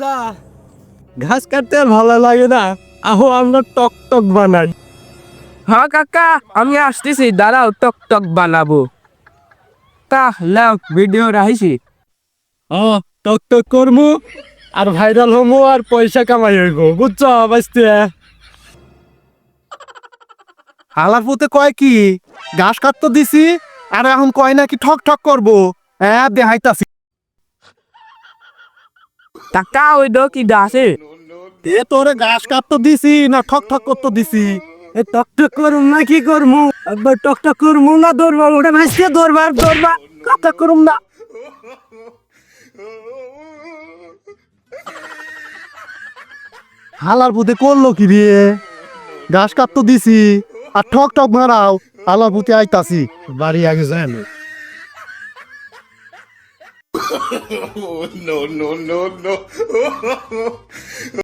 যা। ঘাস কাটতে আর ভালো লাগে না। আহো আমরা টক টক বানাই। হ্যাঁ কাকা আমি আসতেছি। দাঁড়াও টক টক বানাবো। তা লাও ভিডিও রাখিছি। ও টক টক করমু? আর ভাইরাল হমু আর পয়সা কামাই হইব বুঝছ বাঁচতে হালার পুতে কয় কি? ঘাস কাটতে দিছি আর এখন কয় নাকি ঠক ঠক করব? হ্যাঁ দেখাইতাছি। টাকা ওই কি দাসে এ তোরে কাটতে দিছি, না ঠক ঠক করতে দিছি। এ টক টক না, কি টক টক না ওটা কথা না। হালার পুতে করল কি রে? ঘাস কাটতে দিছি, আর ঠক ঠক মারাও, হালার পুতে আইতাছি। বাড়ি আগে যায় no, no, no, no.